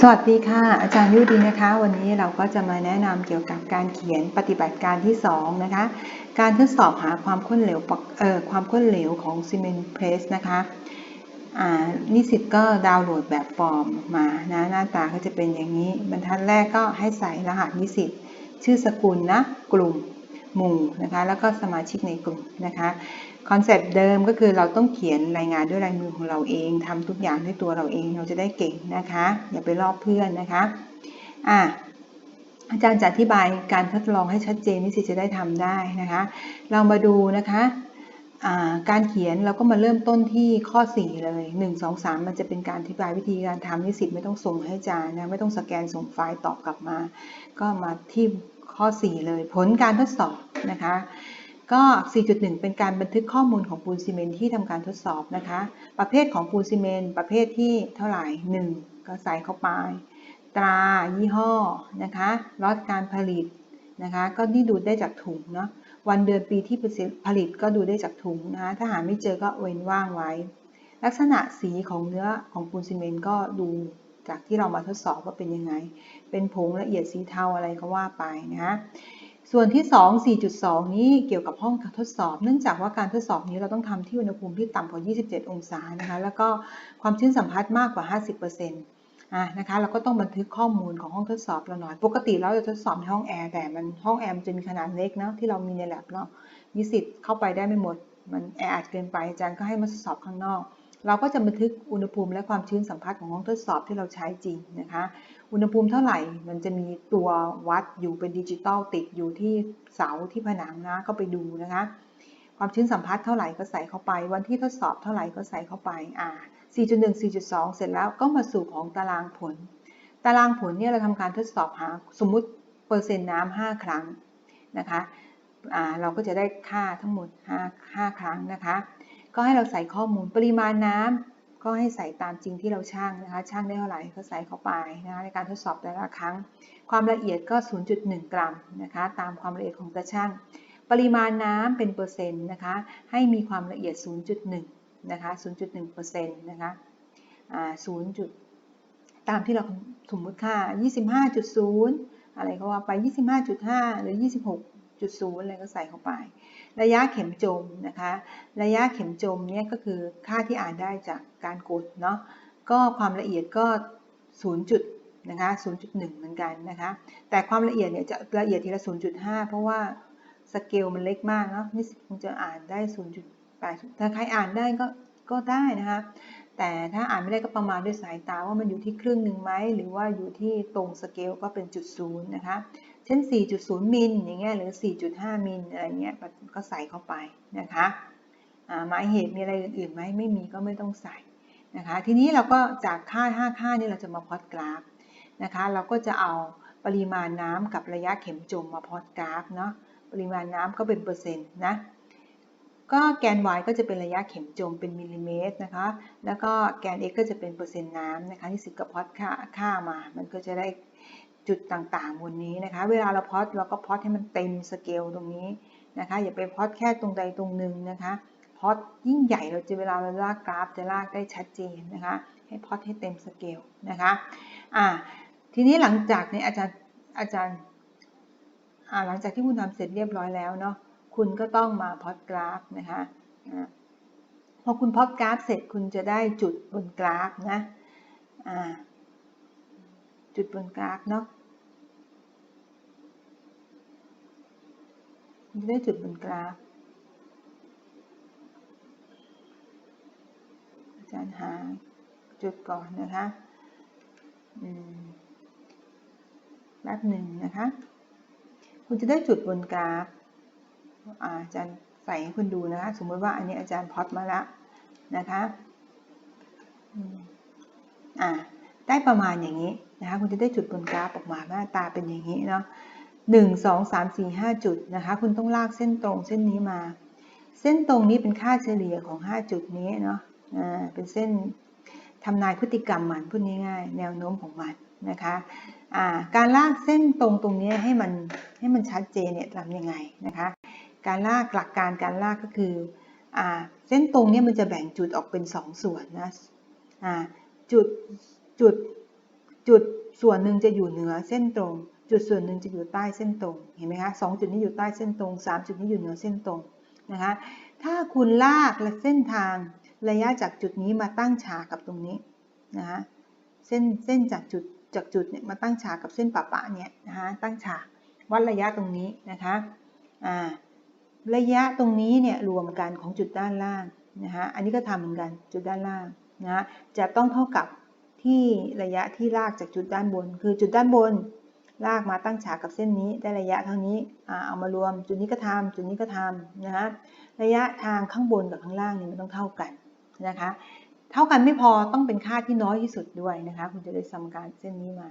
สวัสดีค่ะ อาจารย์ยุดีนะคะ วันนี้เราก็จะมาแนะนำเกี่ยวกับการเขียนปฏิบัติการที่ 2 นะคะ การทดสอบหาความข้นเหลวเอ่อความข้นเหลวของซีเมนต์เพรสนะคะอ่านิสิตก็ดาวน์โหลดแบบฟอร์มมานะหน้าตาก็จะเป็นอย่างนี้ บรรทัดแรกก็ให้ใส่รหัสนิสิตชื่อสกุลนะกลุ่ม หมู่นะคะแล้วก็สมาชิกในกลุ่มนะคะคอนเซปต์เดิมก็คือเราต้องเขียนรายงานด้วยลายมือของเราเองทำทุกอย่างด้วยตัวเราเองเราจะได้เก่งนะคะ อย่าไปลอกเพื่อนนะคะอะอาจารย์จะอธิบายการทดลองให้ชัดเจนนิสิตจะได้ทำได้นะคะเรามาดูนะคะการเขียนเราก็มาเริ่มต้นที่ข้อ 4 เลย 1 2 3 มันจะเป็นการอธิบายวิธีการทำนิสิตไม่ต้องส่งให้อาจารย์นะไม่ต้องสแกนส่งไฟล์ตอบกลับมา ก็มาที่ ข้อ 4 เลย ผลการทดสอบนะคะ ก็ 4.1 เป็นการบันทึกข้อมูลของปูนซีเมนที่ทำการทดสอบนะคะ ประเภทของปูนซีเมนประเภทที่เท่าไหร่ 1 ก็ใส่เข้าไป ตรายี่ห้อนะคะล็อตการผลิตนะคะ ก็นี่ดูได้จากถุงเนาะวันเดือนปีที่ผลิตก็ดูได้จากถุงนะคะถ้าหาไม่เจอก็เว้นว่างไว้ ลักษณะสีของเนื้อของปูนซีเมนก็ดู จากที่เรามาทดสอบว่าเป็นยังไง เป็นผงละเอียดสีเทาอะไรก็ว่าไปนะคะส่วนที่ 2 4.2 นี้เกี่ยวกับห้องทดสอบ เนื่องจากว่าการทดสอบนี้เราต้องทำที่อุณหภูมิที่ต่ำกว่า 27 องศานะคะ แล้วก็ความชื้นสัมผัสมากกว่า 50%อะนะคะ เราก็ต้องบันทึกข้อมูลของห้องทดสอบเราหน่อย ปกติเราจะทดสอบในห้องแอร์ แต่มันห้องแอร์จะมีขนาดเล็กนะที่เรามีในแลบเนาะนิสิตเข้าไปได้ไม่หมด มันแออัดเกินไปอาจารย์ก็ให้มาทดสอบข้างนอก เราก็จะบันทึกอุณหภูมิและความชื้นสัมผัสของห้องทดสอบที่เราใช้จริงนะคะ อุณหภูมิเท่าไหร่มันจะมีตัววัดอยู่เป็นดิจิตอลติดอยู่ที่เสาที่ผนังนะก็ไปดูนะคะ ความชื้นสัมผัสเท่าไหร่ก็ใส่เข้าไป วันที่ทดสอบเท่าไหร่ก็ใส่เข้าไปอ่า4.1 4.2 เสร็จแล้วก็มาสู่ของตารางผล ตารางผลเนี่ยเราทำการทดสอบหาสมมุติเปอร์เซ็นต์น้ำ5ครั้งนะคะอ่าเราก็จะได้ค่าทั้งหมด 5 5 ครั้งนะคะ ก็ให้เราใส่ข้อมูลปริมาณน้ำก็ให้ใส่ตามจริงที่เราช่างนะคะช่างได้เท่าไหร่ก็ใส่เข้าไปนะคะในการทดสอบแต่ละครั้ง ความละเอียดก็ 0.1 กรัมนะคะตามความละเอียดของตาช่าง ปริมาณน้ำเป็นเปอร์เซ็นต์นะคะให้มีความละเอียด 0.1นะคะ0.1%นต์นะคะ0ตามที่เราสมมติค่า 25.0 อะไรก็ว่าไป 25.5 หรือ 26 26.0อะไรก็ใส่เข้าไป ระยะเข็มจมนะคะ ระยะเข็มจมเนี่ยก็คือค่าที่อ่านได้จากการกดเนาะก็ความละเอียดก็0จุดนะคะ0.1 เหมือนกันนะคะ แต่ความละเอียดเนี่ยจะละเอียดทีละ 0.5 เพราะว่าสเกลมันเล็กมากเนาะนี่คงจะอ่านได้ 0.8 ถ้าใครอ่านได้ก็ก็ได้นะคะ แต่ถ้าอ่านไม่ได้ก็ประมาณด้วยสายตาว่ามันอยู่ที่ครึ่งหนึ่งไหม หรือว่าอยู่ที่ตรงสเกลก็เป็นจุดศูนย์นะคะ เช่น 4.0 มิลอย่างเงี้ยหรือ 4.5 มิลอะไรเงี้ยก็ใส่เข้าไปนะคะหมายเหตุมีอะไรอื่นๆไหมไม่มีก็ไม่ต้องใส่นะคะทีนี้เราก็จากค่า 5 ค่านี่เราจะมาพอดกราฟนะคะเราก็จะเอาปริมาณน้ำกับระยะเข็มจมมาพอดกราฟเนาะปริมาณน้ำก็เป็นเปอร์เซ็นต์นะก็แกน y ก็จะเป็นระยะเข็มจมเป็นมิลลิเมตรนะคะแล้วก็แกน x ก็จะเป็นเปอร์เซ็นต์น้ำนะคะที่สิบกับพอดค่าค่ามา มันก็จะได้ จุดต่างๆบนนี้นะคะ เวลาเราพอดเราก็พอดให้มันเต็มสเกลตรงนี้นะคะ อย่าไปพอดแค่ตรงใดตรงหนึ่งนะคะพอดยิ่งใหญ่เราจะเวลาเราลากกราฟจะลากได้ชัดเจนนะคะ ให้พอดให้เต็มสเกลนะคะอ่าทีนี้หลังจากนี้อาจารย์อาจารย์อ่าหลังจากที่คุณทำเสร็จเรียบร้อยแล้วเนาะคุณก็ต้องมาพอดกราฟนะคะพอคุณพอดกราฟเสร็จคุณจะได้จุดบนกราฟนะจุดบนกราฟเนาะ จะได้จุดบนกราฟ อาจารย์หาจุดก่อนนะคะแป๊บหนึ่งนะคะ คุณจะได้จุดบนกราฟ อาจารย์ใส่ให้คุณดูนะคะ สมมติว่าอันนี้อาจารย์พอดมาล้วนะคะอ่าได้ประมาณอย่างนี้นะคะ คุณจะได้จุดบนกราฟออกมาหน้าตาเป็นอย่างนี้เนาะ 1 2 3 4 5 จุดนะคะ คุณต้องลากเส้นตรงเส้นนี้มา เส้นตรงนี้เป็นค่าเฉลี่ยของ 5 จุดนี้เนาะอ่าเป็นเส้นทำนายพฤติกรรมมันพูดง่ายๆแนวโน้มของมันนะคะอ่าการลากเส้นตรงตรงนี้ให้มันให้มันชัดเจนเนี่ยทำยังไงนะคะ การลากหลักการการลากก็คืออ่าเส้นตรงนี้มันจะแบ่งจุดออกเป็น 2 ส่วนนะอ่าจุดจุดจุดส่วนหนึ่งจะอยู่เหนือเส้นตรง จุดส่วนหนึ่งจะอยู่ใต้เส้นตรง เห็นไหมคะสองจุดนี้อยู่ใต้เส้นตรงสามจุดนี้อยู่เหนือเส้นตรงนะคะ ถ้าคุณลากและเส้นทางระยะจากจุดนี้มาตั้งฉากกับตรงนี้นะคะเส้นเส้นจากจุดจากจุดเนี่ยมาตั้งฉากกับเส้นปะปะเนี่ยนะคะตั้งฉากวัดระยะตรงนี้นะคะอ่าระยะตรงนี้เนี่ยรวมกันของจุดด้านล่างนะคะอันนี้ก็ทำเหมือนกันจุดด้านล่างนะจะต้องเท่ากับที่ระยะที่ลากจากจุดด้านบน คือจุดด้านบน ลากมาตั้งฉากกับเส้นนี้ได้ระยะเท่านี้เอามารวมจุดนี้ก็ทำจุดนี้ก็ทำนะฮะระยะทางข้างบนกับข้างล่างเนี่ยมันต้องเท่ากันนะคะ เท่ากันไม่พอต้องเป็นค่าที่น้อยที่สุดด้วยนะคะ คุณจะได้สมการเส้นนี้มา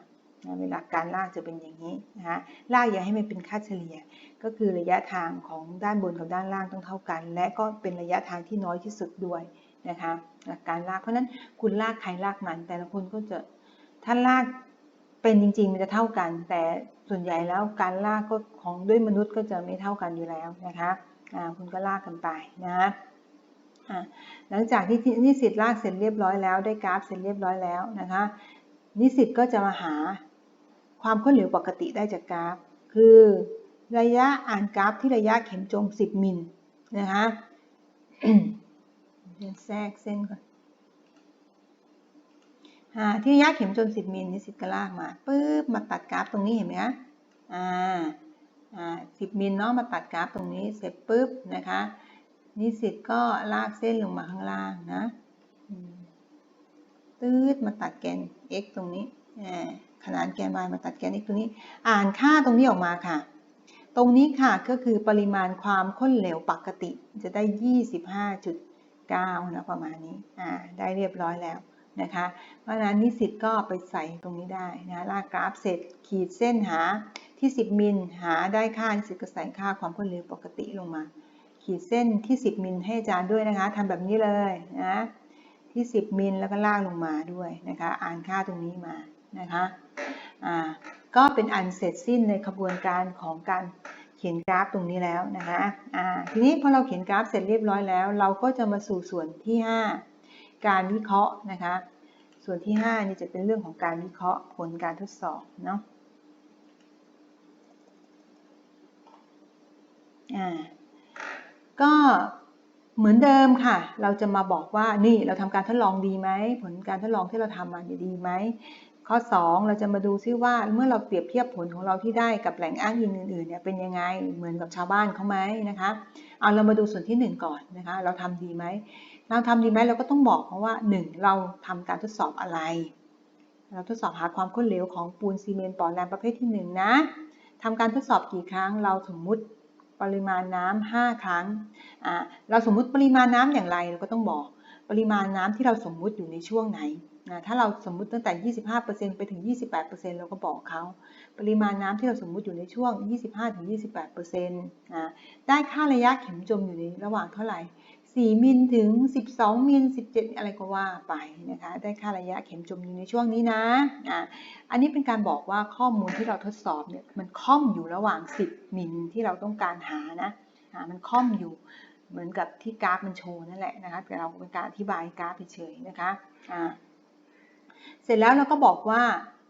เวลาการลากจะเป็นอย่างนี้นะคะลากอย่าให้มันเป็นค่าเฉลี่ย ก็คือระยะทางของด้านบนกับด้านล่างต้องเท่ากัน และก็เป็นระยะทางที่น้อยที่สุดด้วยนะคะหลักการลากเพราะนั้นคุณลากใครลากมันแต่ละคนก็จะถ้าลาก เป็นจริงๆมันจะเท่ากัน แต่ส่วนใหญ่แล้วการลากก็ของด้วยมนุษย์ก็จะไม่เท่ากันอยู่แล้วนะคะคุณก็ลากกันไปนะหลังจากที่นิสิตลากเสร็จเรียบร้อยแล้วได้กราฟเสร็จเรียบร้อยแล้วนะคะนิสิตก็จะมาหาความเคลื่อนไหวปกติได้จากกราฟ คือระยะอ่านกราฟที่ระยะเข็มจม 10 มิลนะคะแทรกเส้นก่อน ที่ระยะเข็มจน 10มิลนิสิตก็ลากมาปุ๊บมาตัดกราฟตรงนี้เห็นไหมคะอ่าอ่า10มิลเนาะมาตัดกราฟตรงนี้เสร็จปุ๊บนะคะนิสิตก็ลากเส้นลงมาข้างล่างนะตืดมาตัดแกน x ตรงนี้ขนานแกน y มาตัดแกน x ตรงนี้ อ่านค่าตรงนี้ออกมาค่ะ ตรงนี้ค่ะก็คือปริมาณความข้นเหลวปกติจะได้ 25.9นะประมาณนี้ อ่า ได้เรียบร้อยแล้ว นะคะ เพราะฉะนั้นนิสิตก็ไปใส่ตรงนี้ได้นะลากกราฟเสร็จขีดเส้นหาที่ 10 มิลหาได้ค่านิสิตก็ใส่ค่าความข้นเหลวปกติลงมา ขีดเส้นที่ 10 มิลให้อาจารย์ด้วยนะคะทำแบบนี้เลยนะที่ 10 มิลแล้วก็ลากลงมาด้วยนะคะอ่านค่าตรงนี้มานะคะอ่าก็เป็นอันเสร็จสิ้นในขบวนการของการเขียนกราฟตรงนี้แล้วนะคะอ่าทีนี้พอเราเขียนกราฟเสร็จเรียบร้อยแล้ว เราก็จะมาสู่ส่วนที่ 5 การวิเคราะห์นะคะ ส่วนที่ 5 นี่จะเป็นเรื่องของการวิเคราะห์ผลการทดสอบเนาะอ่าก็เหมือนเดิมค่ะ เราจะมาบอกว่านี่เราทำการทดลองดีไหมผลการทดลองที่เราทำมาดีไหมข้อ 2 เราจะมาดูซิว่าเมื่อเราเปรียบเทียบผลของเราที่ได้กับแหล่งอ้างอิงอื่นๆเนี่ยเป็นยังไงเหมือนกับชาวบ้านเขาไหมนะคะเอาเรามาดูส่วนที่ 1 ก่อนนะคะ เราทำดีไหม เราทำดีไหมเราก็ต้องบอกเพราะว่า 1 เราทำการทดสอบอะไร เราทดสอบหาความข้นเหลวของปูนซีเมนต์ปอนแรมประเภทที่ 1 นะทำการทดสอบกี่ครั้งเราสมมุติปริมาณน้ำ5ครั้งเราสมมุติปริมาณน้ำอย่างไรเราก็ต้องบอกปริมาณน้ำที่เราสมมุติอยู่ในช่วงไหนนะถ้าเราสมมุติตั้งแต่ 25%ไปถึง 28%เราก็บอกเขา ปริมาณน้ำที่เราสมมุติอยู่ในช่วง 25-28%นะได้ค่าระยะเข็มจมอยู่ในระหว่างเท่าไหร่ 4 มิลถึง 12 มิล 17 อะไรก็ว่าไปนะคะ ได้ค่าระยะเข็มจมอยู่ในช่วงนี้นะอะอันนี้เป็นการบอกว่าข้อมูลที่เราทดสอบเนี่ยมันค่อมอยู่ระหว่าง 10 มิลที่เราต้องการหานะอ่ามันค่อมอยู่เหมือนกับที่กราฟมันโชว์นั่นแหละนะคะ แต่เราเป็นการอธิบายกราฟเฉยๆนะคะอ่าเสร็จแล้วเราก็บอกว่า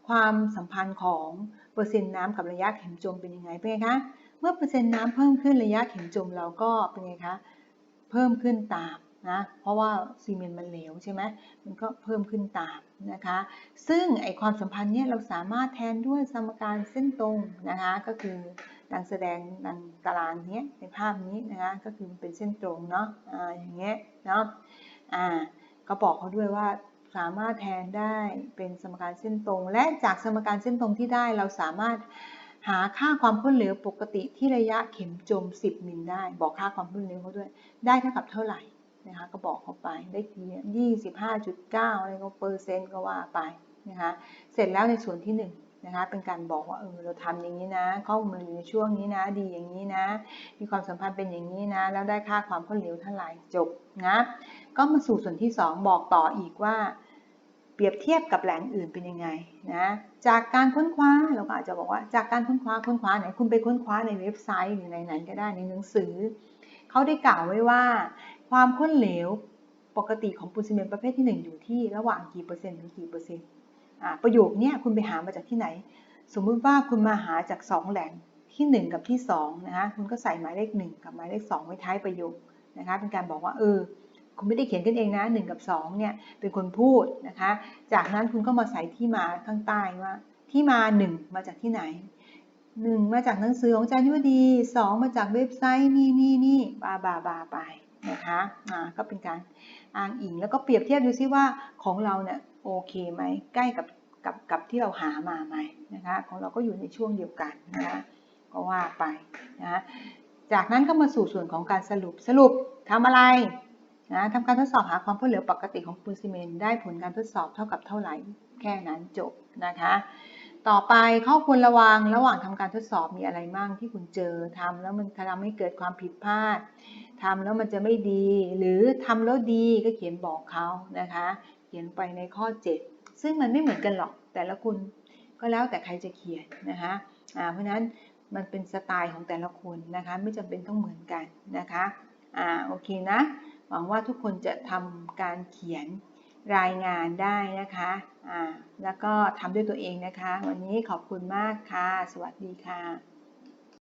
ความสัมพันธ์ของเปอร์เซ็นต์น้ำกับระยะเข็มจมเป็นยังไงเป็นไงคะ เมื่อเปอร์เซ็นต์น้ำเพิ่มขึ้นระยะเข็มจมเราก็เป็นไงคะ พิ่มขึ้นตามนะเพราะว่าซีเมนต์มันเหลวใช่ไหมมันก็เพิ่มขึ้นตามนะคะ ซึ่งไอความสัมพันธ์เนี้ยเราสามารถแทนด้วยสมการเส้นตรงนะคะก็คือดังแสดงดังตารางนี้ในภาพนี้นะคะก็คือเป็นเส้นตรงเนาะอ่าอย่างเงี้ยเนาะอ่าก็บอกเขาด้วยว่าสามารถแทนได้เป็นสมการเส้นตรง และจากสมการเส้นตรงที่ได้เราสามารถ หาค่าความข้นเหลวปกติที่ระยะเข็มจม 10 มิลได้ บอกค่าความข้นเหลวเขาด้วย ได้เท่ากับเท่าไหร่นะคะก็บอกเขาไปได้กี่25.9อะไรก็เปอร์เซ็นต์ก็ว่าไปนะคะเสร็จแล้วในส่วนที่1นะคะเป็นการบอกว่าเออเราทำอย่างนี้นะข้อมูลอยู่ในช่วงนี้นะ ดีอย่างนี้นะ มีความสัมพันธ์เป็นอย่างนี้นะ แล้วได้ค่าความข้นเหลวเท่าไหร่จบนะก็มาสู่ส่วนที่ 2 บอกต่ออีกว่า เปรียบเทียบกับแหล่งอื่นเป็นยังไงนะจากการค้นคว้าเราก็อาจจะบอกว่าจากการค้นคว้าค้นคว้าไหนคุณไปค้นคว้าในเว็บไซต์หรือในไหนก็ได้ในหนังสือ เขาได้กล่าวไว้ว่า ความข้นเหลวปกติของปูนซีเมนต์ประเภทที่ 1 อยู่ที่ระหว่างกี่เปอร์เซ็นต์ถึงกี่เปอร์เซ็นต์ประโยคนี้คุณไปหามาจากที่ไหน สมมุติว่าคุณมาหาจาก 2 แหล่งที่ 1 กับที่2นะคะคุณก็ใส่หมายเลข 1 กับหมายเลข2ไว้ท้ายประโยคนะคะเป็นการบอกว่าเออ คุณไม่ได้เขียนกันเองนะ1กับ2เนี่ยเป็นคนพูดนะคะ จากนั้นคุณก็มาใส่ที่มาข้างใต้ว่าที่มา 1 มาจากที่ไหน 1 มาจากหนังสือของอาจารย์ยุวดี 2 มาจากเว็บไซต์นี่นี่นี่บาบาบาไปนะคะอ่าก็เป็นการอ้างอิงแล้วก็เปรียบเทียบดูซิว่าของเราเนี่ยโอเคไหมใกล้กับกับกับที่เราหามาไหมนะคะของเราก็อยู่ในช่วงเดียวกันนะคะก็ว่าไปนะจากนั้นก็มาสู่ส่วนของการสรุปสรุปทำอะไร นะทำการทดสอบหาความพ้นเหลวปกติของปูนซีเมนต์ได้ผลการทดสอบเท่ากับเท่าไหร่ แค่นั้นจบนะคะ ต่อไปข้อควรระวังระหว่างทำการทดสอบมีอะไรมั่งที่คุณเจอทำแล้วมันทำให้เกิดความผิดพลาดทำแล้วมันจะไม่ดี หรือทำแล้วดีก็เขียนบอกเขานะคะ เขียนไปในข้อ 7 ซึ่งมันไม่เหมือนกันหรอกแต่ละคุณก็แล้วแต่ใครจะเขียนนะคะอ่าเพราะฉะนั้นมันเป็นสไตล์ของแต่ละคนนะคะ ไม่จำเป็นต้องเหมือนกันนะคะอ่าโอเคนะ หวังว่าทุกคนจะทำการเขียนรายงานได้นะคะอ่าแล้วก็ทำด้วยตัวเองนะคะ วันนี้ขอบคุณมากค่ะ สวัสดีค่ะ